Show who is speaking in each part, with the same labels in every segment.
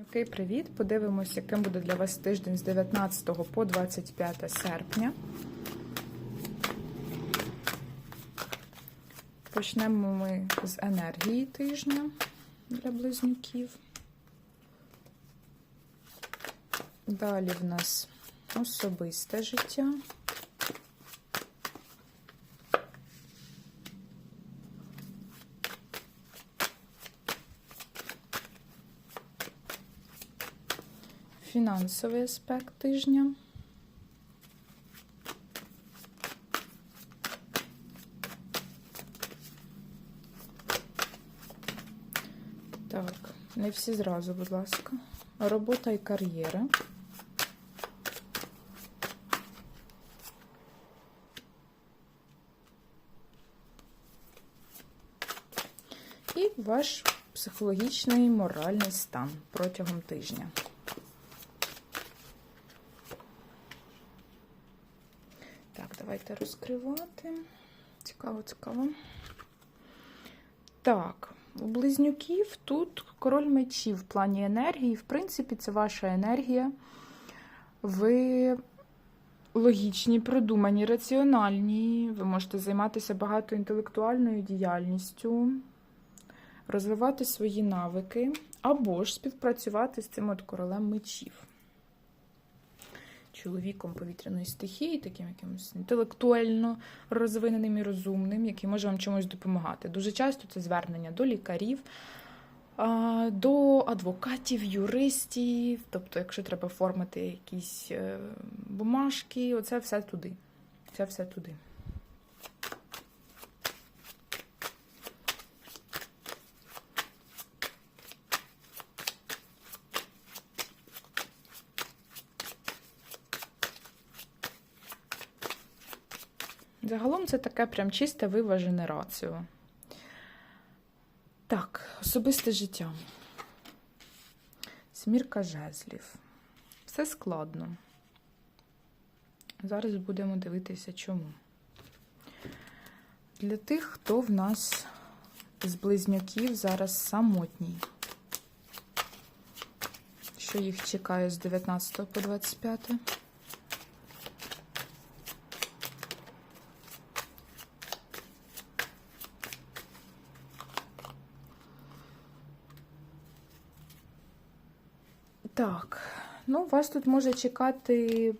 Speaker 1: Окей, привіт! Подивимось, яким буде для вас тиждень з 19 по 25 серпня. Почнемо ми з енергії тижня для близнюків. Далі в нас особисте життя. Фінансовий аспект тижня. Так, не всі зразу, будь ласка. Робота і кар'єра. І ваш психологічний і моральний стан протягом тижня. Розкривати. Цікаво, цікаво. Так, у близнюків тут король мечів в плані енергії. В принципі, це ваша енергія. Ви логічні, продумані, раціональні. Ви можете займатися багато інтелектуальною діяльністю, розвивати свої навики, або ж співпрацювати з цим от королем мечів чоловіком повітряної стихії, таким якимось інтелектуально розвиненим і розумним, який може вам чомусь допомагати. Дуже часто це звернення до лікарів, до адвокатів, юристів. Тобто, якщо треба оформити якісь е, бумажки, оце все туди. Це все туди. Загалом це таке прям чисте виважене раціо. Так, особисте життя. Смірка жезлів. Все складно. Зараз будемо дивитися, чому. Для тих, хто в нас з близнюків зараз самотній. Що їх чекає з 19 по 25? Так, ну, вас тут може чекати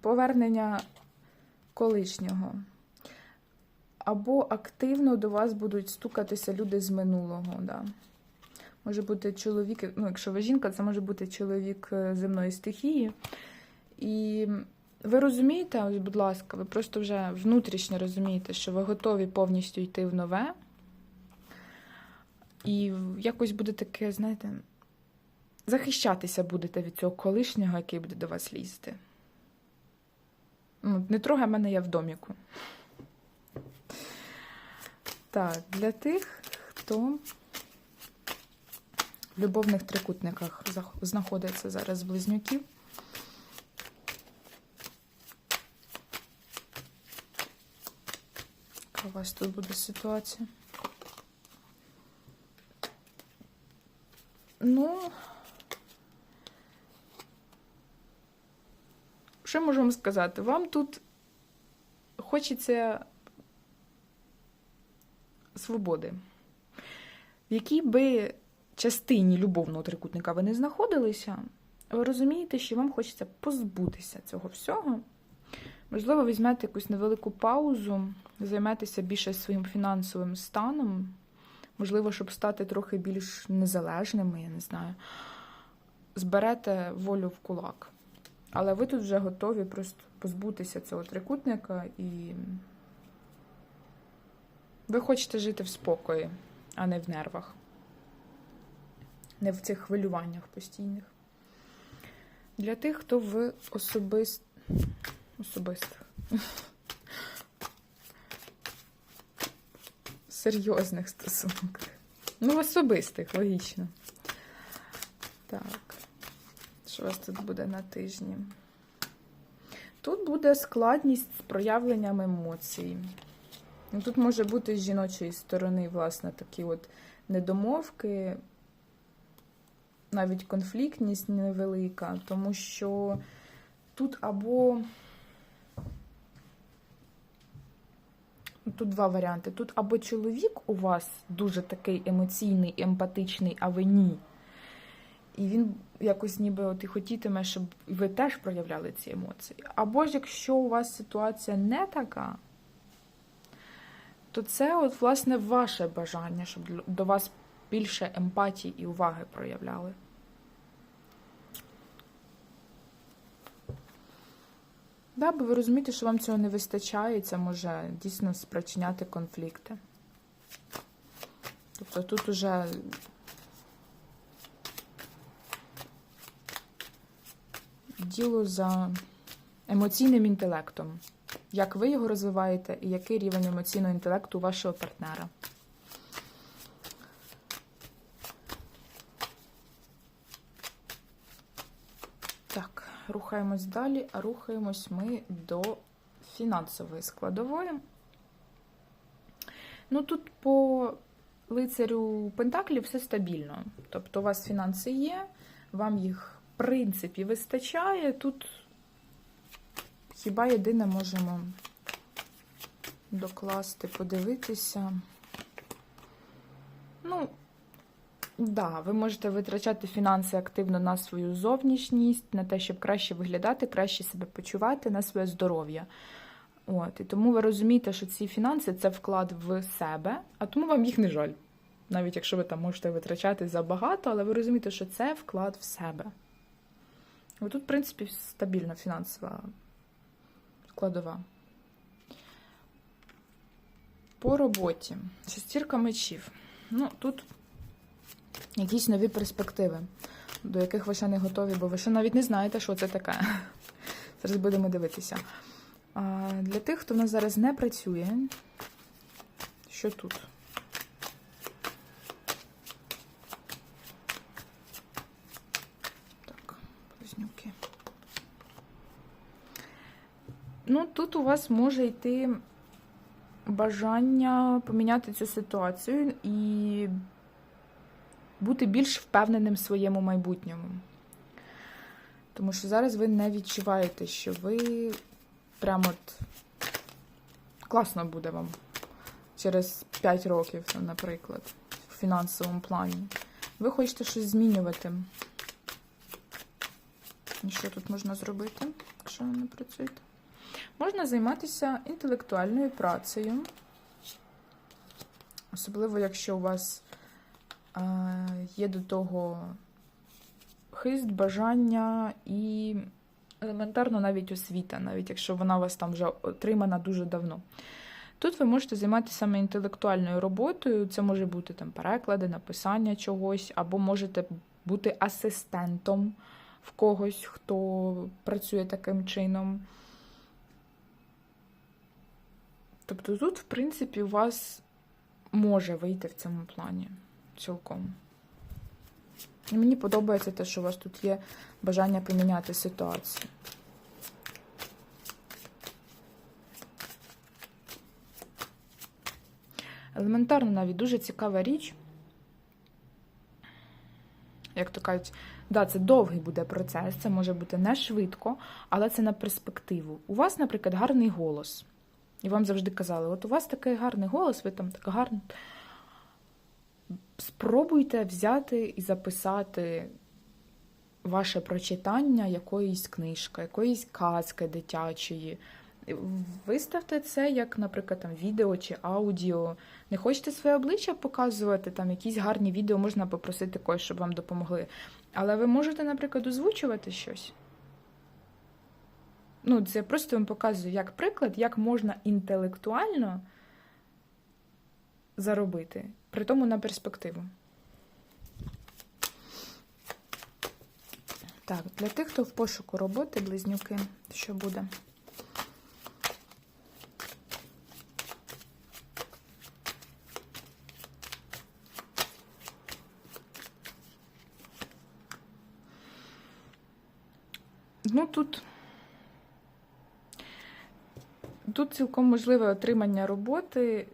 Speaker 1: повернення колишнього. Або активно до вас будуть стукатися люди з минулого. Да. Може бути чоловік, ну, якщо ви жінка, це може бути чоловік е, земної стихії. І ви розумієте, будь ласка, ви просто вже внутрішньо розумієте, що ви готові повністю йти в нове. І якось буде таке, знаєте захищатися будете від цього колишнього, який буде до вас лізти. Ну, Не трогай мене я в доміку. Так, для тих, хто в любовних трикутниках знаходиться зараз близнюків. Яка у вас тут буде ситуація? Ну, що можу вам сказати? Вам тут хочеться свободи. В якій би частині любовного трикутника ви не знаходилися, ви розумієте, що вам хочеться позбутися цього всього. Можливо, візьмете якусь невелику паузу, займетеся більше своїм фінансовим станом. Можливо, щоб стати трохи більш незалежними, я не знаю. Зберете волю в кулак. Але ви тут вже готові просто позбутися цього трикутника і ви хочете жити в спокої, а не в нервах, не в цих хвилюваннях постійних. Для тих, хто в особист... особистих. Серйозних стосунках. Ну, в особистих, логічно. Так. Що у вас тут буде на тижні? Тут буде складність з проявленням емоцій. Ну, Тут може бути з жіночої сторони, власне, такі от недомовки. навіть конфліктність невелика, тому що тут або тут два варіанти. Тут або чоловік у вас дуже такий емоційний, емпатичний, а ви ні. І він якось ніби от і хотітиме, щоб ви теж проявляли ці емоції. Або ж якщо у вас ситуація не така, то це от, власне, ваше бажання, щоб до вас більше емпатії і уваги проявляли. Да, бо ви розумієте, що вам цього не вистачає, і це може дійсно спричиняти конфлікти. Тобто тут уже діло за емоційним інтелектом. Як ви його розвиваєте, і який рівень емоційного інтелекту вашого партнера. Так, рухаємось далі, а рухаємось ми до фінансової складової. Ну, тут по лицарю Пентаклів все стабільно. Тобто, у вас фінанси є, вам їх, принципі, вистачає. Тут хіба єдине можемо докласти, подивитися. Ну, Да, ви можете витрачати фінанси активно на свою зовнішність, на те, щоб краще виглядати, краще себе почувати, на своє здоров'я. От, і тому ви розумієте, що ці фінанси це вклад в себе, а тому вам їх не жаль. Навіть якщо ви там можете витрачати забагато, але ви розумієте, що це вклад в себе. Тут, в принципі, стабільна фінансова складова. По роботі. Шестірка мечів. Ну, тут якісь нові перспективи, до яких ви ще не готові, бо ви ще навіть не знаєте, що це таке. Зараз будемо дивитися. Для тих, хто в нас зараз не працює, що тут? Так, близнюки. Ну, тут у вас може йти бажання поміняти цю ситуацію і бути більш впевненим в своєму майбутньому. Тому що зараз ви не відчуваєте, що ви прямо от класно буде вам через 5 років, наприклад, в фінансовому плані. Ви хочете щось змінювати. І що тут можна зробити, якщо ви не працюєте? Можна займатися інтелектуальною працею, особливо, якщо у вас є до того хист, бажання і елементарно навіть освіта, навіть якщо вона у вас там вже отримана дуже давно. Тут ви можете займатися саме інтелектуальною роботою, це може бути там переклади, написання чогось, або можете бути асистентом в когось, хто працює таким чином. Тобто тут, в принципі, у вас може вийти в цьому плані цілком. І мені подобається те, що у вас тут є бажання поміняти ситуацію. Елементарно навіть дуже цікава річ. Як то кажуть, да, це довгий буде процес, це може бути не швидко, але це на перспективу. У вас, наприклад, гарний голос. І вам завжди казали, от у вас такий гарний голос, ви там так гарно. Спробуйте взяти і записати ваше прочитання якоїсь книжки, якоїсь казки дитячої. Виставте це як, наприклад, там відео чи аудіо. Не хочете своє обличчя показувати, там якісь гарні відео можна попросити когось, щоб вам допомогли. Але ви можете, наприклад, озвучувати щось. Ну, це я просто вам показую як приклад, як можна інтелектуально заробити, при тому на перспективу. Так, для тих, хто в пошуку роботи, близнюки, що буде? Ну, тут. Тут цілком можливе отримання роботи.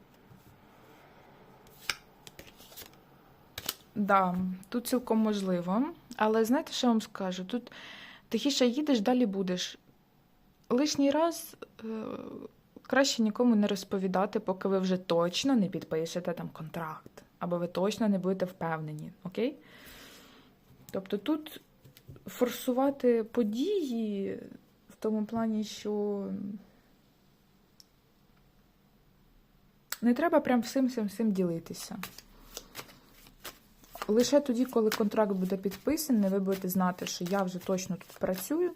Speaker 1: Да, тут цілком можливо. Але знаєте, що я вам скажу? Тут тихіше їдеш, далі будеш. Лишній раз е, краще нікому не розповідати, поки ви вже точно не підпишете там контракт, або ви точно не будете впевнені, окей? Тобто тут форсувати події в тому плані, що не треба прям всім всім всім ділитися. Лише тоді, коли контракт буде підписаний, ви будете знати, що я вже точно тут працюю,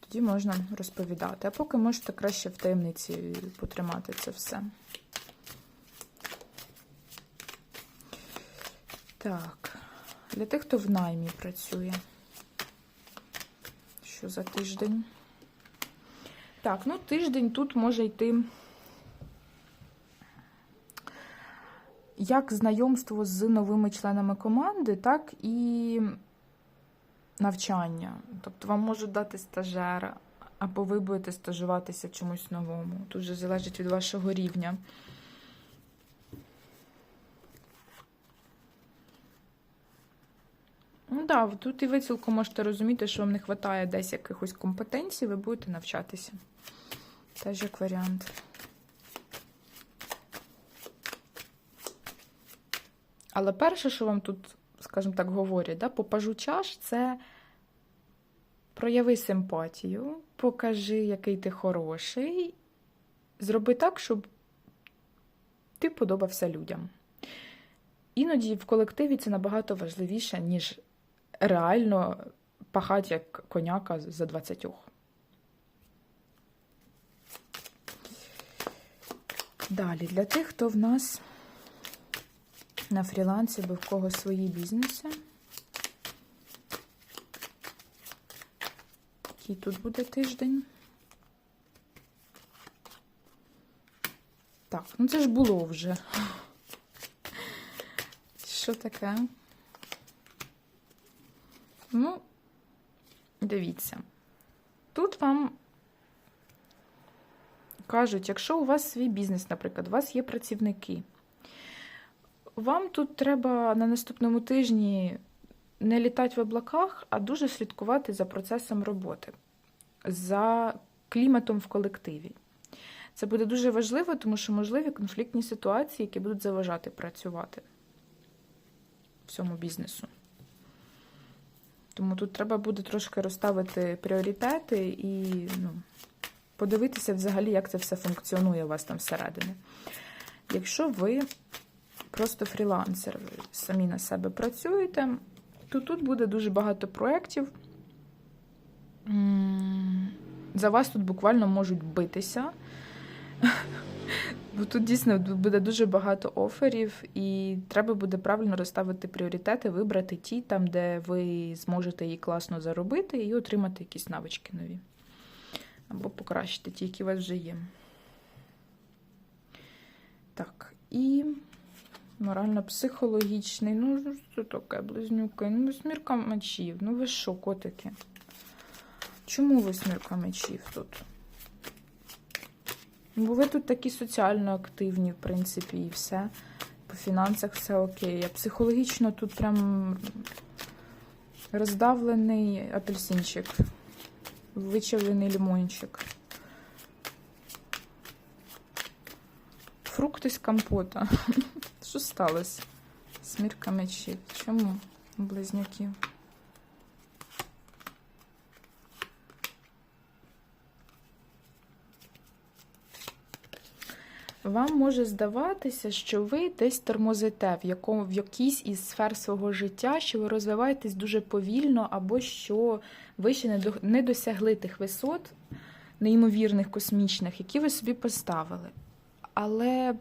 Speaker 1: тоді можна розповідати. А поки можете краще в таємниці потримати це все. Так, для тих, хто в наймі працює. Що за тиждень? Так, ну тиждень тут може йти. Як знайомство з новими членами команди, так і навчання. Тобто вам можуть дати стажера, або ви будете стажуватися чомусь новому. Тут вже залежить від вашого рівня. Ну так, да, тут і ви цілком можете розуміти, що вам не вистачає десь якихось компетенцій, ви будете навчатися. Теж як варіант. Але перше, що вам тут, скажімо так, говорять, да, попажу чаш, це прояви симпатію, покажи, який ти хороший, зроби так, щоб ти подобався людям. Іноді в колективі це набагато важливіше, ніж реально пахати як коняка за 20. Далі, для тих, хто в нас на фрілансі, бо в кого свої бізнеси. Який тут буде тиждень? Так, ну це ж було вже. Що таке? Ну, дивіться. Тут вам кажуть, якщо у вас свій бізнес, наприклад, у вас є працівники. Вам тут треба на наступному тижні не літати в облаках, а дуже слідкувати за процесом роботи, за кліматом в колективі. Це буде дуже важливо, тому що можливі конфліктні ситуації, які будуть заважати працювати в цьому бізнесу. Тому тут треба буде трошки розставити пріоритети і ну, подивитися взагалі, як це все функціонує у вас там всередині. Якщо ви просто фрілансер, ви самі на себе працюєте, то тут буде дуже багато проєктів. За вас тут буквально можуть битися. Бо тут дійсно буде дуже багато оферів, і треба буде правильно розставити пріоритети, вибрати ті, там, де ви зможете її класно заробити, і отримати якісь навички нові. Або покращити ті, які у вас вже є. Так, і Морально-психологічний. Ну, що таке, близнюки? Ну, восьмірка мечів. Ну ви що, котики? Чому восьмірка мечів тут? Бо ви тут такі соціально активні, в принципі, і все. По фінансах все окей. А психологічно тут прям роздавлений апельсинчик, вичавлений лимончик. Фрукти з компота. Що сталося? Смірка мечів. Чому близнюків? Вам може здаватися, що ви десь тормозите в якому, в якійсь із сфер свого життя, що ви розвиваєтесь дуже повільно, або що ви ще не, до, не досягли тих висот, неймовірних, космічних, які ви собі поставили. Але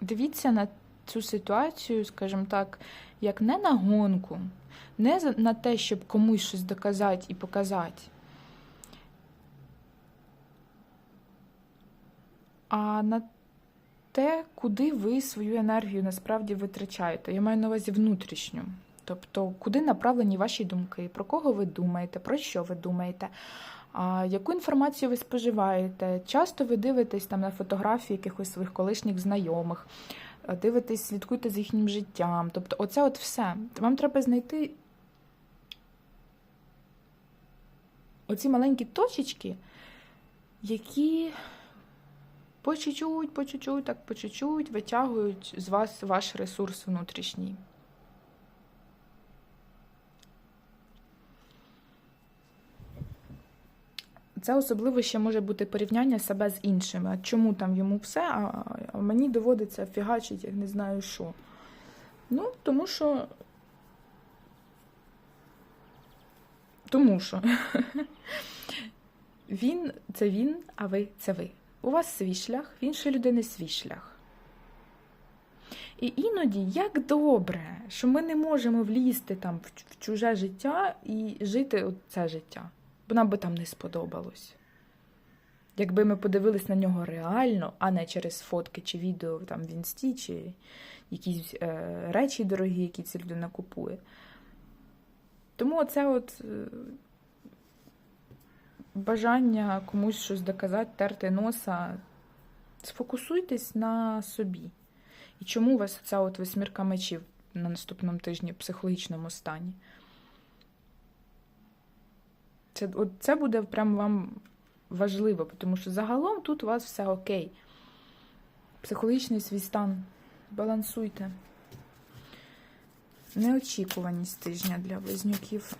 Speaker 1: дивіться на цю ситуацію, скажімо так, як не на гонку, не на те, щоб комусь щось доказати і показати, а на те, куди ви свою енергію насправді витрачаєте. Я маю на увазі внутрішню. Тобто, куди направлені ваші думки, про кого ви думаєте, про що ви думаєте, а яку інформацію ви споживаєте? Часто ви дивитесь там на фотографії якихось своїх колишніх знайомих. е, дивитесь, слідкуйте за їхнім життям. Тобто, оце от все. Вам треба знайти оці маленькі точечки, які по чуть-чуть, по чуть-чуть, так по чуть-чуть витягують з вас ваш ресурс внутрішній. Це особливо ще може бути порівняння себе з іншими. Чому там йому все, а, мені доводиться фігачити, як не знаю що. Ну, тому що. Тому що він це він, а ви це ви. У вас свій шлях, в іншої людини свій шлях. І іноді як добре, що ми не можемо влізти там в чуже життя і жити це життя, бо нам би там не сподобалось. Якби ми подивились на нього реально, а не через фотки чи відео там в інсті, чи якісь е, речі дорогі, які ця людина купує. Тому оце от е, бажання комусь щось доказати, терти носа. Сфокусуйтесь на собі. І чому у вас ця от восьмірка мечів на наступному тижні в психологічному стані? Це, от це буде прям вам важливо, тому що загалом тут у вас все окей. Психологічний свій стан. Балансуйте. Неочікуваність тижня для близнюків.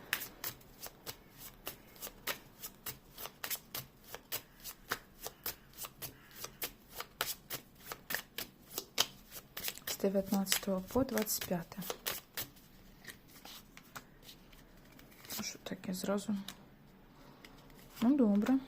Speaker 1: З 19 по 25. Ну, Що таке зразу? Ну, добре.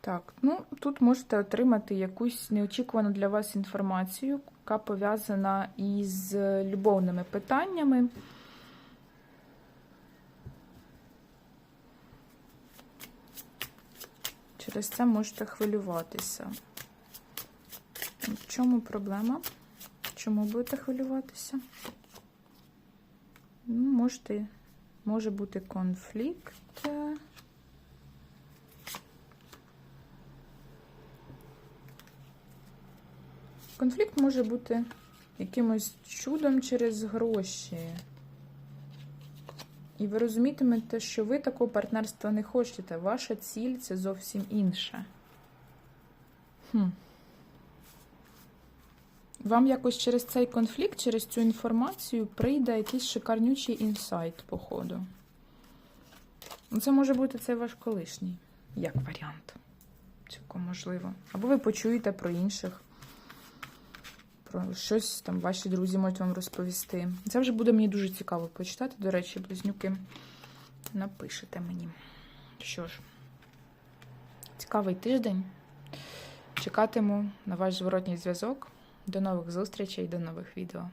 Speaker 1: Так, ну тут можете отримати якусь неочікувану для вас інформацію, яка пов'язана із любовними питаннями. Через це можете хвилюватися. В чому проблема? Чому будете хвилюватися? Ну, можете, може бути конфлікт. Конфлікт може бути якимось чудом через гроші. І ви розумітимете, що ви такого партнерства не хочете. Ваша ціль це зовсім інше. Хм. Вам якось через цей конфлікт, через цю інформацію прийде якийсь шикарнючий інсайт, походу. Ну, Це може бути цей ваш колишній, як варіант. Цілком можливо. Або ви почуєте про інших, про щось там ваші друзі можуть вам розповісти. Це вже буде мені дуже цікаво почитати. До речі, близнюки, напишете мені. Що ж, цікавий тиждень. Чекатиму на ваш зворотній зв'язок. До нових зустрічей, до нових відео.